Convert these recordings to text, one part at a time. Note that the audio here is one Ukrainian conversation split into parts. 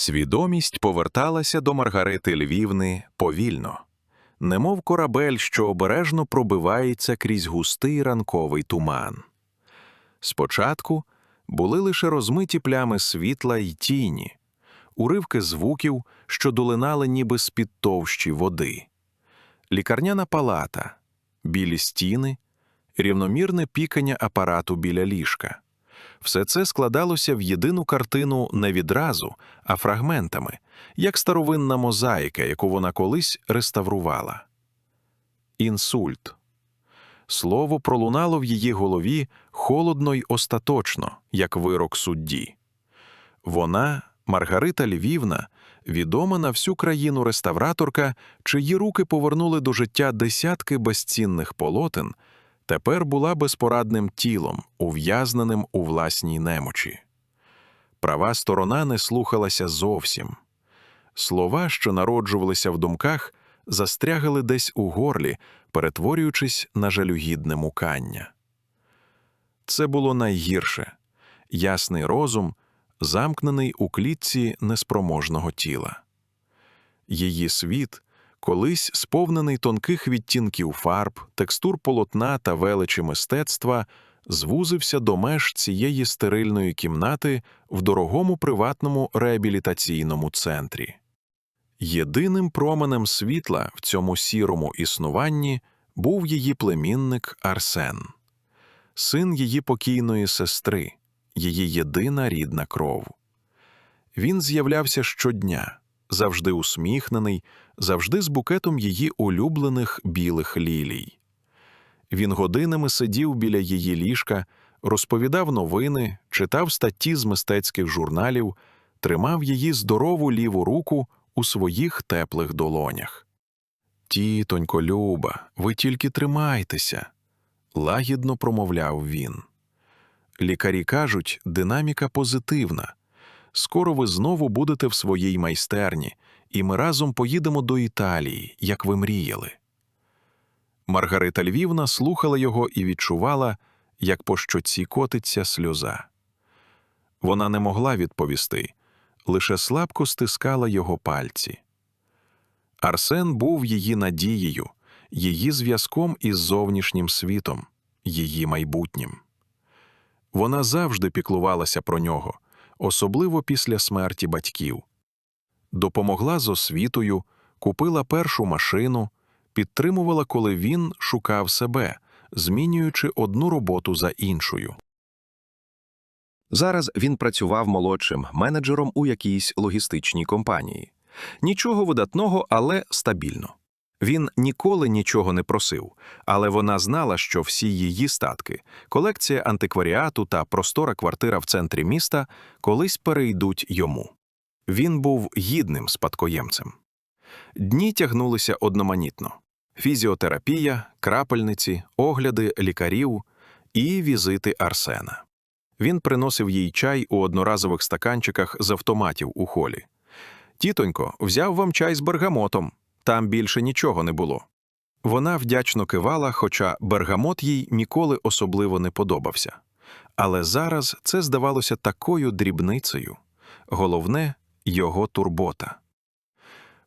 Свідомість поверталася до Маргарити Львівни повільно, немов корабель, що обережно пробивається крізь густий ранковий туман. Спочатку були лише розмиті плями світла й тіні, уривки звуків, що долинали ніби з-під товщі води, лікарняна палата, білі стіни, рівномірне пікання апарату біля ліжка. Все це складалося в єдину картину не відразу, а фрагментами, як старовинна мозаїка, яку вона колись реставрувала. Інсульт. Слово пролунало в її голові холодно й остаточно, як вирок судді. Вона, Маргарита Львівна, відома на всю країну реставраторка, чиї руки повернули до життя десятки безцінних полотен, тепер була безпорадним тілом, ув'язненим у власній немочі. Права сторона не слухалася зовсім. Слова, що народжувалися в думках, застрягали десь у горлі, перетворюючись на жалюгідне мукання. Це було найгірше ясний розум, замкнений у клітці неспроможного тіла. Її світ, колись сповнений тонких відтінків фарб, текстур полотна та величі мистецтва, звузився до меж цієї стерильної кімнати в дорогому приватному реабілітаційному центрі. Єдиним променем світла в цьому сірому існуванні був її племінник Арсен, син її покійної сестри, її єдина рідна кров. Він з'являвся щодня, завжди усміхнений, завжди з букетом її улюблених білих лілій. Він годинами сидів біля її ліжка, розповідав новини, читав статті з мистецьких журналів, тримав її здорову ліву руку у своїх теплих долонях. Тітонько, Люба, ви тільки тримайтеся, лагідно промовляв він. Лікарі кажуть, динаміка позитивна. Скоро ви знову будете в своїй майстерні, і ми разом поїдемо до Італії, як ви мріяли. Маргарита Львівна слухала його і відчувала, як по щоці котиться сльоза. Вона не могла відповісти, лише слабко стискала його пальці. Арсен був її надією, її зв'язком із зовнішнім світом, її майбутнім. Вона завжди піклувалася про нього, особливо після смерті батьків. Допомогла з освітою, купила першу машину, підтримувала, коли він шукав себе, змінюючи одну роботу за іншою. Зараз він працював молодшим менеджером у якійсь логістичній компанії. Нічого видатного, але стабільно. Він ніколи нічого не просив, але вона знала, що всі її статки, колекція антикваріату та простора квартира в центрі міста колись перейдуть йому. Він був гідним спадкоємцем. Дні тягнулися одноманітно: фізіотерапія, крапельниці, огляди лікарів і візити Арсена. Він приносив їй чай у одноразових стаканчиках з автоматів у холі. Тітонько, взяв вам чай з бергамотом. Там більше нічого не було. Вона вдячно кивала, хоча бергамот їй ніколи особливо не подобався. Але зараз це здавалося такою дрібницею. Головне його турбота.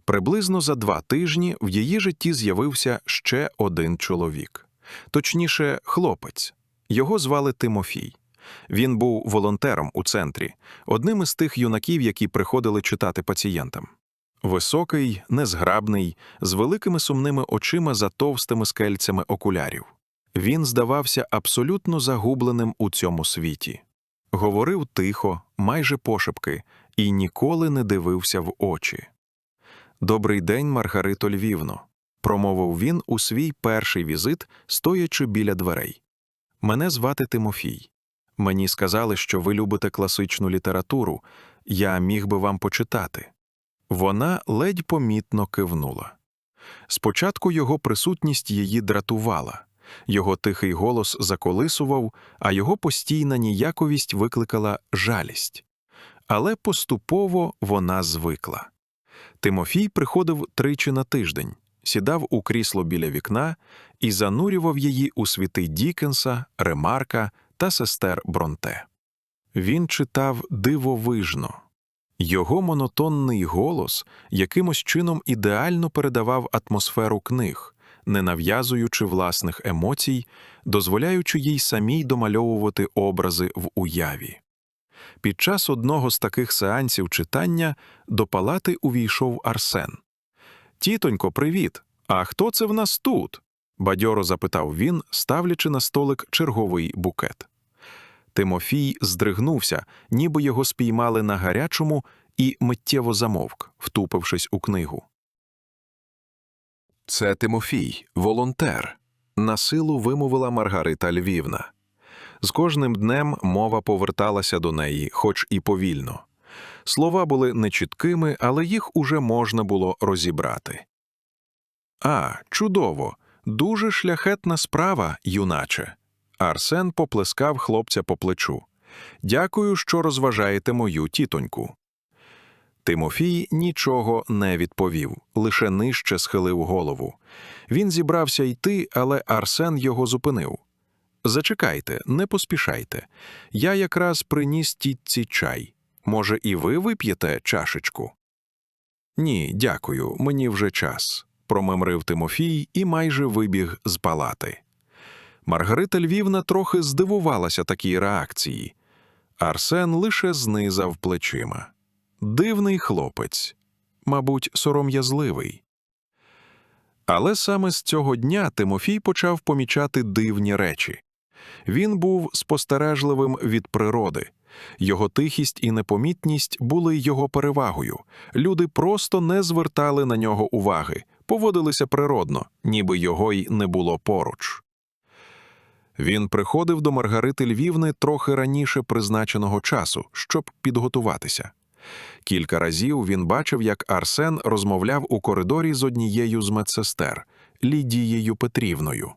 Приблизно за два тижні в її житті з'явився ще один чоловік, точніше, хлопець. Його звали Тимофій. Він був волонтером у центрі, одним із тих юнаків, які приходили читати пацієнтам. Високий, незграбний, з великими сумними очима за товстими скельцями окулярів. Він здавався абсолютно загубленим у цьому світі. Говорив тихо, майже пошепки, і ніколи не дивився в очі. Добрий день, Маргарито Львівно, промовив він у свій перший візит, стоячи біля дверей. Мене звати Тимофій. Мені сказали, що ви любите класичну літературу, я міг би вам почитати. Вона ледь помітно кивнула. Спочатку його присутність її дратувала, його тихий голос заколисував, а його постійна ніяковість викликала жалість. Але поступово вона звикла. Тимофій приходив тричі на тиждень, сідав у крісло біля вікна і занурював її у світи Дікенса, Ремарка та сестер Бронте. Він читав дивовижно, Його монотонний голос якимось чином ідеально передавав атмосферу книг, не нав'язуючи власних емоцій, дозволяючи їй самій домальовувати образи в уяві. Під час одного з таких сеансів читання до палати увійшов Арсен. Тітонько, привіт! А хто це в нас тут? бадьоро запитав він, ставлячи на столик черговий букет. Тимофій здригнувся, ніби його спіймали на гарячому, і миттєво замовк, втупившись у книгу. Це Тимофій, волонтер, на силу вимовила Маргарита Львівна. З кожним днем мова поверталася до неї, хоч і повільно. Слова були нечіткими, але їх уже можна було розібрати. А, чудово, дуже шляхетна справа, юначе. Арсен поплескав хлопця по плечу. Дякую, що розважаєте мою тітоньку. Тимофій нічого не відповів, лише нижче схилив голову. Він зібрався йти, але Арсен його зупинив. Зачекайте, не поспішайте. Я якраз приніс тітці чай. Може, і ви вип'єте чашечку? Ні, дякую, мені вже час, промимрив Тимофій і майже вибіг з палати. Маргарита Львівна трохи здивувалася такій реакції. Арсен лише знизав плечима. Дивний хлопець, мабуть, сором'язливий. Але саме з цього дня Тимофій почав помічати дивні речі. Він був спостережливим від природи. Його тихість і непомітність були його перевагою. Люди просто не звертали на нього уваги, поводилися природно, ніби його й не було поруч. Він приходив до Маргарити Львівни трохи раніше призначеного часу, щоб підготуватися. Кілька разів він бачив, як Арсен розмовляв у коридорі з однією з медсестер Лідією Петрівною.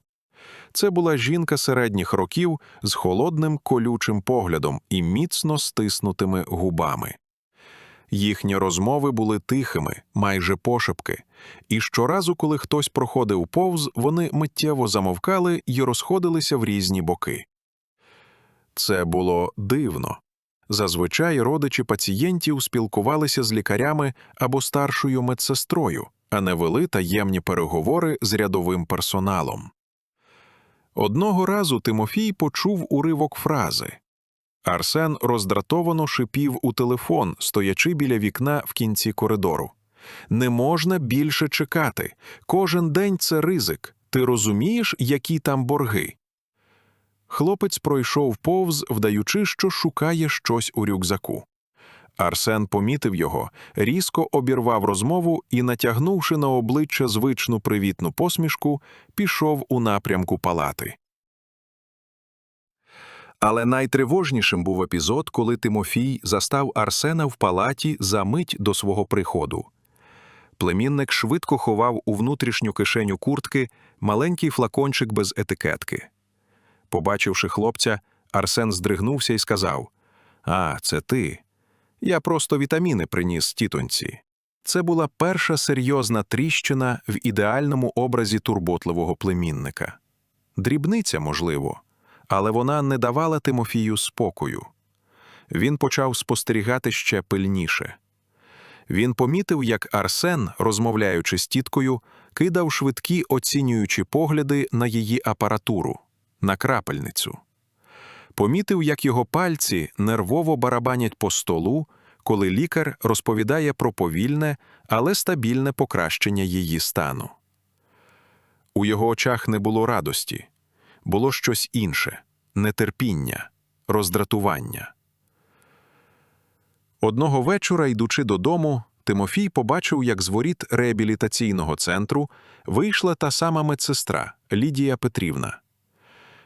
Це була жінка середніх років з холодним колючим поглядом і міцно стиснутими губами. Їхні розмови були тихими, майже пошепки, і щоразу, коли хтось проходив повз, вони миттєво замовкали і розходилися в різні боки. Це було дивно. Зазвичай родичі пацієнтів спілкувалися з лікарями або старшою медсестрою, а не вели таємні переговори з рядовим персоналом. Одного разу Тимофій почув уривок фрази. Арсен роздратовано шипів у телефон, стоячи біля вікна в кінці коридору. Не можна більше чекати. Кожен день це ризик. Ти розумієш, які там борги? Хлопець пройшов повз, вдаючи, що шукає щось у рюкзаку. Арсен помітив його, різко обірвав розмову і, натягнувши на обличчя звичну привітну посмішку, пішов у напрямку палати. Але найтривожнішим був епізод, коли Тимофій застав Арсена в палаті за мить до свого приходу. Племінник швидко ховав у внутрішню кишеню куртки маленький флакончик без етикетки. Побачивши хлопця, Арсен здригнувся і сказав: А, це ти. Я просто вітаміни приніс тітоньці. Це була перша серйозна тріщина в ідеальному образі турботливого племінника. Дрібниця, можливо, але вона не давала Тимофію спокою. Він почав спостерігати ще пильніше. Він помітив, як Арсен, розмовляючи з тіткою, кидав швидкі оцінюючі погляди на її апаратуру, на крапельницю. Помітив, як його пальці нервово барабанять по столу, коли лікар розповідає про повільне, але стабільне покращення її стану. У його очах не було радості, було щось інше нетерпіння, роздратування. Одного вечора, йдучи додому, Тимофій побачив, як з воріт реабілітаційного центру вийшла та сама медсестра Лідія Петрівна.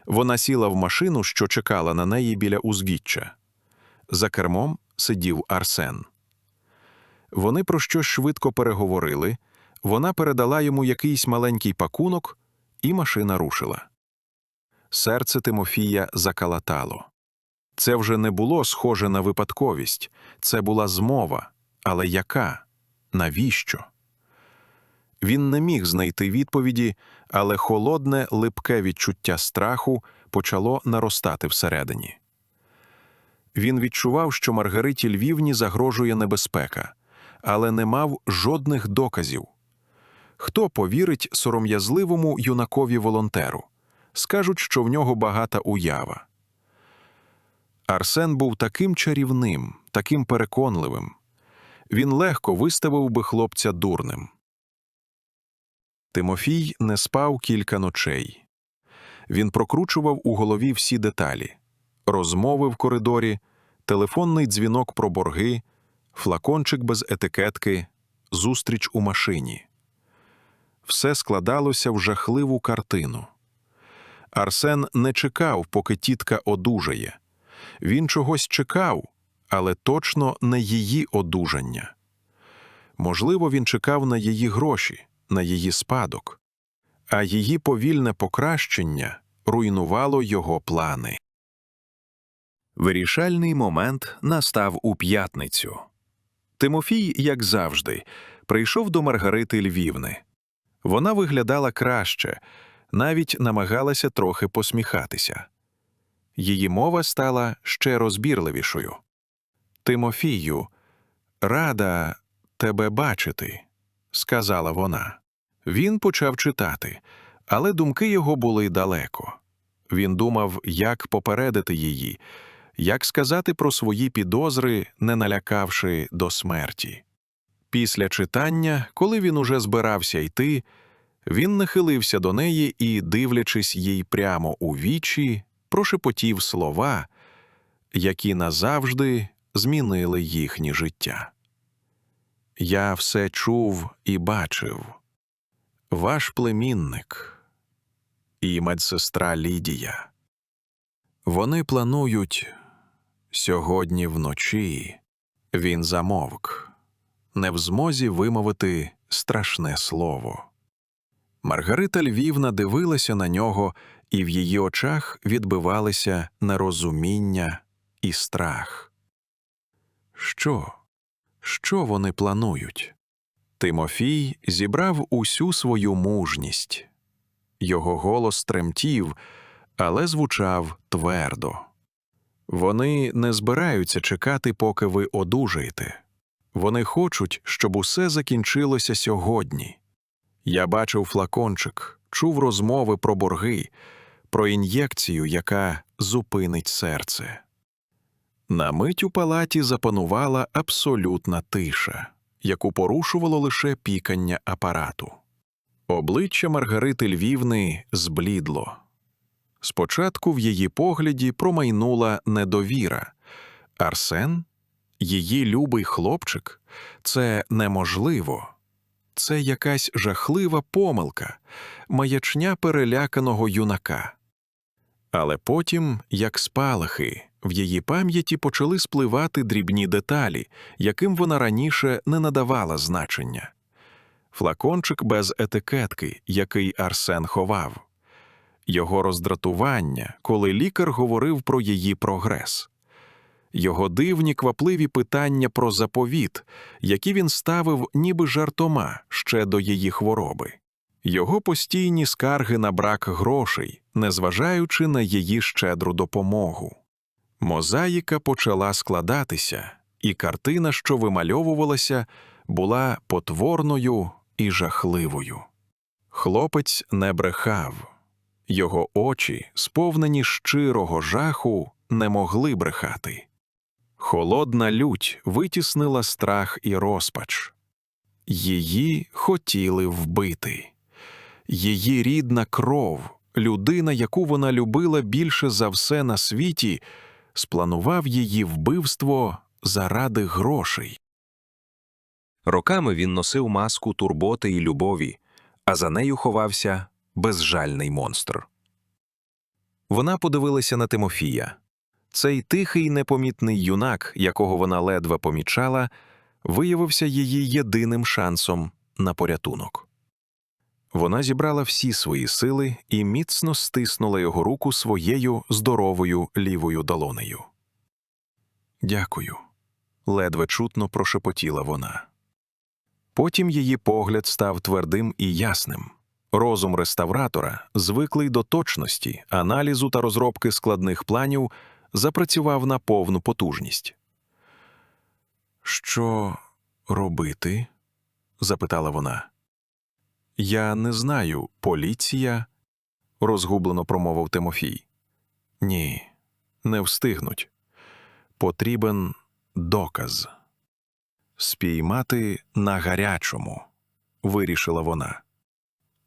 Вона сіла в машину, що чекала на неї біля узгіччя. За кермом сидів Арсен. Вони про щось швидко переговорили, вона передала йому якийсь маленький пакунок, і машина рушила. Серце Тимофія закалатало. Це вже не було схоже на випадковість, це була змова. Але яка? Навіщо? Він не міг знайти відповіді, але холодне, липке відчуття страху почало наростати всередині. Він відчував, що Маргариті Львівні загрожує небезпека, але не мав жодних доказів. Хто повірить сором'язливому юнакові волонтеру? Скажуть, що в нього багата уява. Арсен був таким чарівним, таким переконливим. Він легко виставив би хлопця дурним. Тимофій не спав кілька ночей. Він прокручував у голові всі деталі розмови в коридорі, телефонний дзвінок про борги, флакончик без етикетки, зустріч у машині. Все складалося в жахливу картину. Арсен не чекав, поки тітка одужає. Він чогось чекав, але точно не її одужання. Можливо, він чекав на її гроші, на її спадок, а її повільне покращення руйнувало його плани. Вирішальний момент настав у п'ятницю. Тимофій, як завжди, прийшов до Маргарити Львівни. Вона виглядала краще, навіть намагалася трохи посміхатися. Її мова стала ще розбірливішою. Тимофію, рада тебе бачити, сказала вона. Він почав читати, але думки його були далеко. Він думав, як попередити її, як сказати про свої підозри, не налякавши до смерті. Після читання, коли він уже збирався йти, він нахилився до неї і, дивлячись їй прямо у вічі, прошепотів слова, які назавжди змінили їхнє життя. Я все чув і бачив. Ваш племінник і медсестра Лідія. Вони планують сьогодні вночі. Він замовк, не в змозі вимовити страшне слово. Маргарита Львівна дивилася на нього, і в її очах відбивалися нерозуміння і страх. Що? Що вони планують? Тимофій зібрав усю свою мужність. Його голос тремтів, але звучав твердо. Вони не збираються чекати, поки ви одужаєте. Вони хочуть, щоб усе закінчилося сьогодні. Я бачив флакончик, чув розмови про борги, про ін'єкцію, яка зупинить серце. На мить у палаті запанувала абсолютна тиша, яку порушувало лише пікання апарату. Обличчя Маргарити Львівни зблідло. Спочатку в її погляді промайнула недовіра. Арсен, її любий хлопчик, це неможливо. Це якась жахлива помилка, маячня переляканого юнака. Але потім, як спалахи, в її пам'яті почали спливати дрібні деталі, яким вона раніше не надавала значення. Флакончик без етикетки, який Арсен ховав, його роздратування, коли лікар говорив про її прогрес, його дивні квапливі питання про заповіт, які він ставив ніби жартома ще до її хвороби, його постійні скарги на брак грошей, незважаючи на її щедру допомогу. Мозаїка почала складатися, і картина, що вимальовувалася, була потворною і жахливою. Хлопець не брехав, його очі, сповнені щирого жаху, не могли брехати. Холодна лють витіснила страх і розпач. Її хотіли вбити. Її рідна кров, людина, яку вона любила більше за все на світі, спланував її вбивство заради грошей. Роками він носив маску турботи і любові, а за нею ховався безжальний монстр. Вона подивилася на Тимофія. Цей тихий непомітний юнак, якого вона ледве помічала, виявився її єдиним шансом на порятунок. Вона зібрала всі свої сили і міцно стиснула його руку своєю здоровою лівою долонею. Дякую. ледве чутно прошепотіла вона. Потім її погляд став твердим і ясним. Розум реставратора, звиклий до точності, аналізу та розробки складних планів, запрацював на повну потужність. Що робити? запитала вона. Я не знаю, поліція, розгублено промовив Тимофій. Ні, не встигнуть. Потрібен доказ. Спіймати на гарячому, вирішила вона.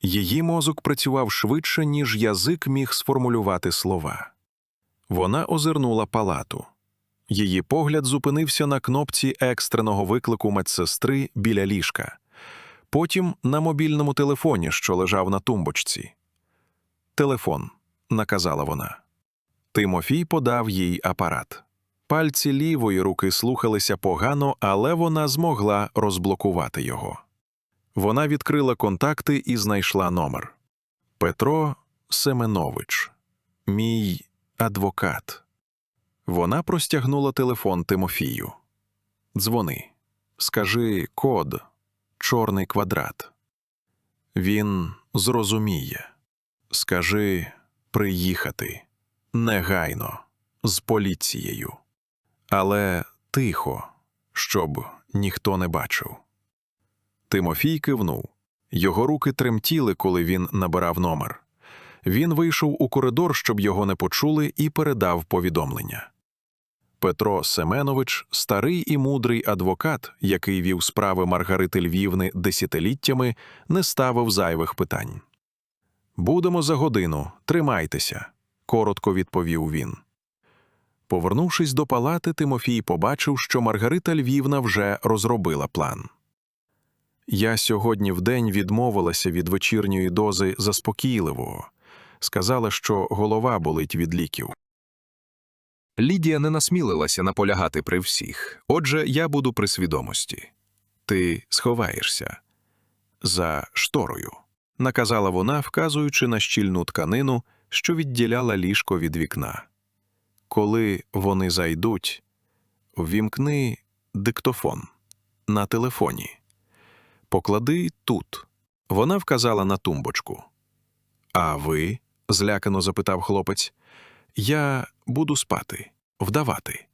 Її мозок працював швидше, ніж язик міг сформулювати слова. Вона озирнула палату. Її погляд зупинився на кнопці екстреного виклику медсестри біля ліжка, потім на мобільному телефоні, що лежав на тумбочці. Телефон, наказала вона. Тимофій подав їй апарат. Пальці лівої руки слухалися погано, але вона змогла розблокувати його. Вона відкрила контакти і знайшла номер. Петро Семенович, мій адвокат. Вона простягнула телефон Тимофію. Дзвони. Скажи код, чорний квадрат. Він зрозуміє. Скажи приїхати негайно з поліцією. Але тихо, щоб ніхто не бачив. Тимофій кивнув. Його руки тремтіли, коли він набирав номер. Він вийшов у коридор, щоб його не почули, і передав повідомлення. Петро Семенович, старий і мудрий адвокат, який вів справи Маргарити Львівни десятиліттями, не ставив зайвих питань. Будемо за годину, тримайтеся, коротко відповів він. Повернувшись до палати, Тимофій побачив, що Маргарита Львівна вже розробила план. Я сьогодні вдень відмовилася від вечірньої дози заспокійливого, сказала, що голова болить від ліків. Лідія не насмілилася наполягати при всіх. Отже, я буду при свідомості. Ти сховаєшся за шторою, наказала вона, вказуючи на щільну тканину, що відділяла ліжко від вікна. Коли вони зайдуть, ввімкни диктофон на телефоні. Поклади тут. Вона вказала на тумбочку. А ви? Злякано запитав хлопець. Я буду спати, вдавати.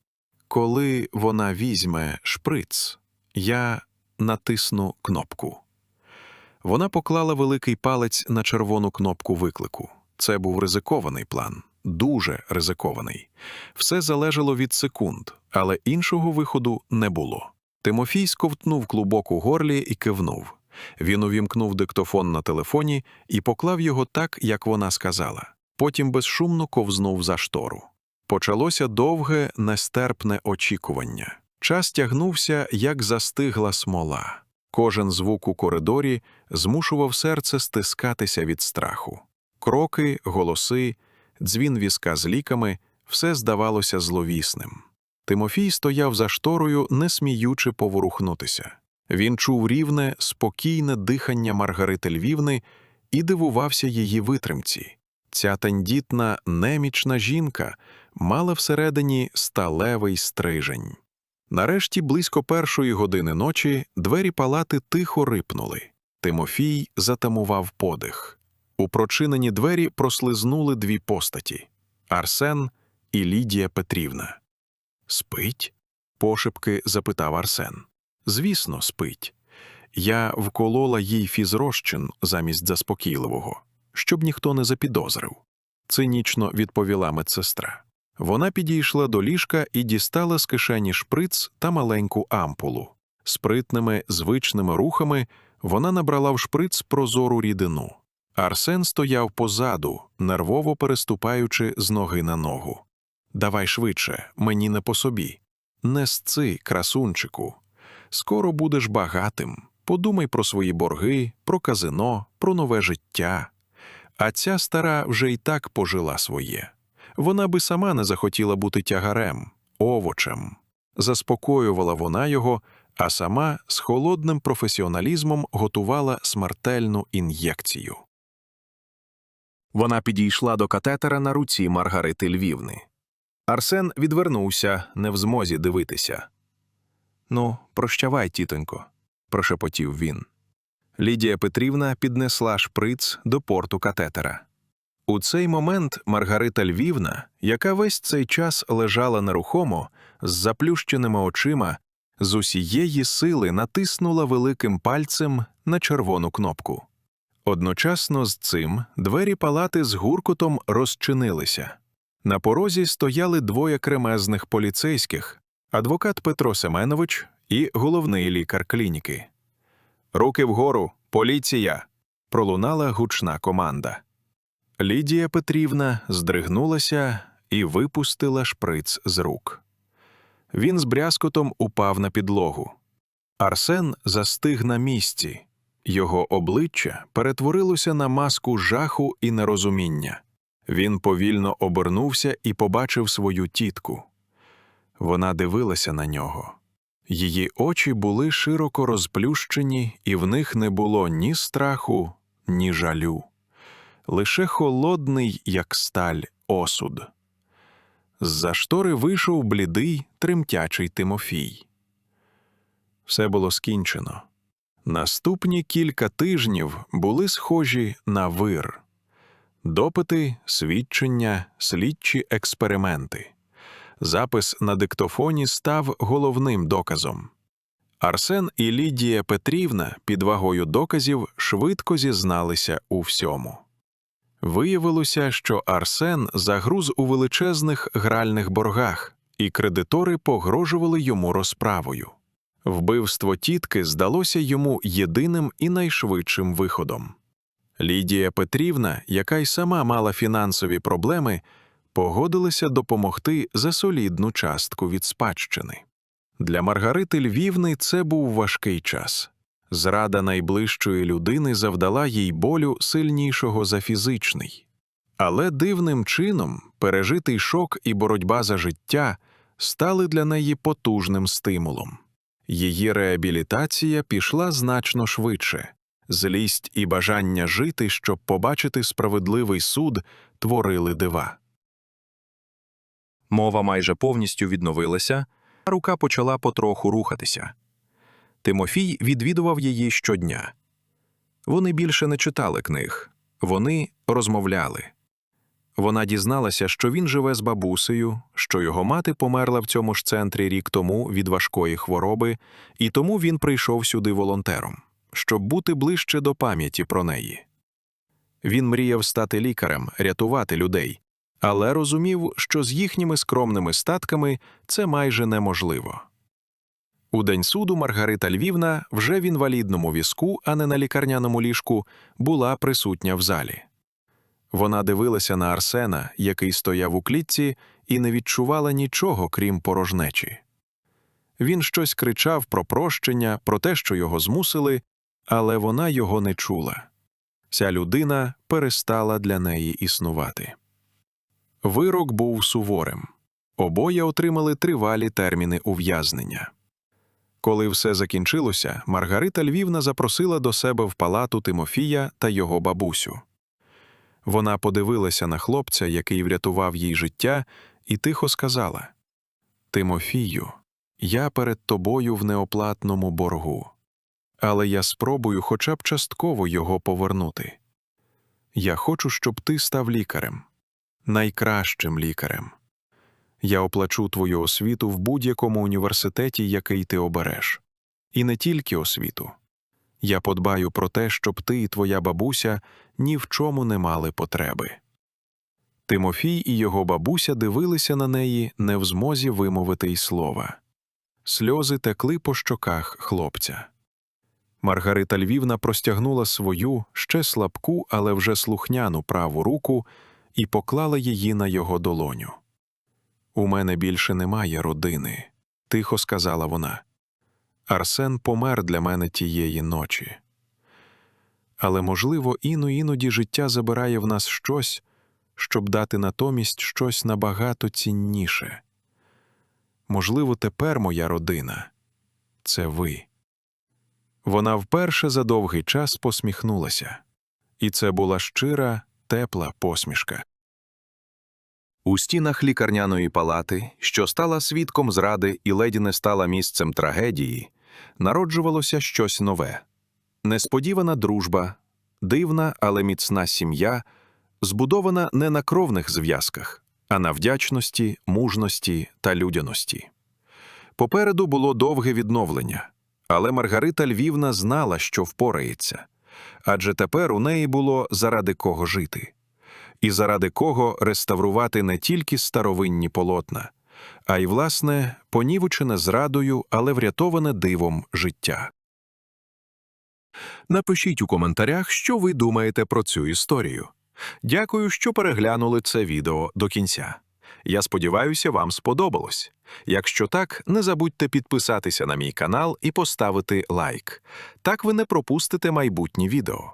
Коли вона візьме шприц, я натисну кнопку. Вона поклала великий палець на червону кнопку виклику. Це був ризикований план, дуже ризикований. Все залежало від секунд, але іншого виходу не було. Тимофій сковтнув клубок у горлі і кивнув. Він увімкнув диктофон на телефоні і поклав його так, як вона сказала. Потім безшумно ковзнув за штору. Почалося довге, нестерпне очікування. Час тягнувся, як застигла смола. Кожен звук у коридорі змушував серце стискатися від страху. Кроки, голоси, дзвін візка з ліками все здавалося зловісним. Тимофій стояв за шторою, не сміючи поворухнутися. Він чув рівне, спокійне дихання Маргарити Львівни і дивувався її витримці. Ця тендітна, немічна жінка мала всередині сталевий стрижень. Нарешті, близько першої години ночі, двері палати тихо рипнули. Тимофій затамував подих. У прочинені двері прослизнули дві постаті Арсен і Лідія Петрівна. Спить? пошепки запитав Арсен. Звісно, спить. Я вколола їй фізрозчин замість заспокійливого, щоб ніхто не запідозрив. Цинічно відповіла медсестра. Вона підійшла до ліжка і дістала з кишені шприц та маленьку ампулу. Спритними, звичними рухами вона набрала в шприц прозору рідину. Арсен стояв позаду, нервово переступаючи з ноги на ногу. Давай швидше, мені не по собі. Не сци, красунчику. Скоро будеш багатим. Подумай про свої борги, про казино, про нове життя. А ця стара вже й так пожила своє. Вона би сама не захотіла бути тягарем, овочем. Заспокоювала вона його, а сама з холодним професіоналізмом готувала смертельну ін'єкцію. Вона підійшла до катетера на руці Маргарити Львівни. Арсен відвернувся, не в змозі дивитися. Ну, прощавай, тітонько, прошепотів він. Лідія Петрівна піднесла шприц до порту катетера. У цей момент Маргарита Львівна, яка весь цей час лежала нерухомо, з заплющеними очима, з усієї сили натиснула великим пальцем на червону кнопку. Одночасно з цим двері палати з гуркутом розчинилися. На порозі стояли двоє кремезних поліцейських адвокат Петро Семенович і головний лікар клініки. Руки вгору, поліція! пролунала гучна команда. Лідія Петрівна здригнулася і випустила шприц з рук. Він з брязкотом упав на підлогу. Арсен застиг на місці. Його обличчя перетворилося на маску жаху і нерозуміння. Він повільно обернувся і побачив свою тітку. Вона дивилася на нього. Її очі були широко розплющені, і в них не було ні страху, ні жалю, лише холодний, як сталь, осуд. З-за штори вийшов блідий, тремтячий Тимофій. Все було скінчено. Наступні кілька тижнів були схожі на вир допити, свідчення, слідчі експерименти. Запис на диктофоні став головним доказом. Арсен і Лідія Петрівна під вагою доказів швидко зізналися у всьому. Виявилося, що Арсен загруз у величезних гральних боргах, і кредитори погрожували йому розправою. Вбивство тітки здалося йому єдиним і найшвидшим виходом. Лідія Петрівна, яка й сама мала фінансові проблеми, погодилася допомогти за солідну частку від спадщини. Для Маргарити Львівни це був важкий час. Зрада найближчої людини завдала їй болю сильнішого за фізичний. Але дивним чином пережитий шок і боротьба за життя стали для неї потужним стимулом. Її реабілітація пішла значно швидше. Злість і бажання жити, щоб побачити справедливий суд, творили дива. Мова майже повністю відновилася, а рука почала потроху рухатися. Тимофій відвідував її щодня. Вони більше не читали книг, вони розмовляли. Вона дізналася, що він живе з бабусею, що його мати померла в цьому ж центрі рік тому від важкої хвороби, і тому він прийшов сюди волонтером, щоб бути ближче до пам'яті про неї. Він мріяв стати лікарем, рятувати людей, але розумів, що з їхніми скромними статками це майже неможливо. У день суду Маргарита Львівна вже в інвалідному візку, а не на лікарняному ліжку, була присутня в залі. Вона дивилася на Арсена, який стояв у клітці, і не відчувала нічого, крім порожнечі. Він щось кричав про прощення, про те, що його змусили, але вона його не чула. Ця людина перестала для неї існувати. Вирок був суворим. Обоє отримали тривалі терміни ув'язнення. Коли все закінчилося, Маргарита Львівна запросила до себе в палату Тимофія та його бабусю. Вона подивилася на хлопця, який врятував їй життя, і тихо сказала: Тимофію, я перед тобою в неоплатному боргу, але я спробую хоча б частково його повернути. Я хочу, щоб ти став лікарем, найкращим лікарем. Я оплачу твою освіту в будь-якому університеті, який ти обереш. І не тільки освіту. Я подбаю про те, щоб ти і твоя бабуся ні в чому не мали потреби. Тимофій і його бабуся дивилися на неї, не в змозі вимовити й слова. Сльози текли по щоках хлопця. Маргарита Львівна простягнула свою ще слабку, але вже слухняну праву руку і поклала її на його долоню. У мене більше немає родини, тихо сказала вона. Арсен помер для мене тієї ночі. Але, можливо, іну іноді життя забирає в нас щось, щоб дати натомість щось набагато цінніше. Можливо, тепер моя родина це ви. Вона вперше за довгий час посміхнулася, і це була щира, тепла посмішка. У стінах лікарняної палати, що стала свідком зради і ледь не стала місцем трагедії, народжувалося щось нове несподівана дружба, дивна, але міцна сім'я, збудована не на кровних зв'язках, а на вдячності, мужності та людяності. Попереду було довге відновлення, але Маргарита Львівна знала, що впорається, адже тепер у неї було заради кого жити, і заради кого реставрувати не тільки старовинні полотна, а й, власне, понівечене зрадою, але врятоване дивом життя. Напишіть у коментарях, що ви думаєте про цю історію. Дякую, що переглянули це відео до кінця. Я сподіваюся, вам сподобалось. Якщо так, не забудьте підписатися на мій канал і поставити лайк. Так ви не пропустите майбутні відео.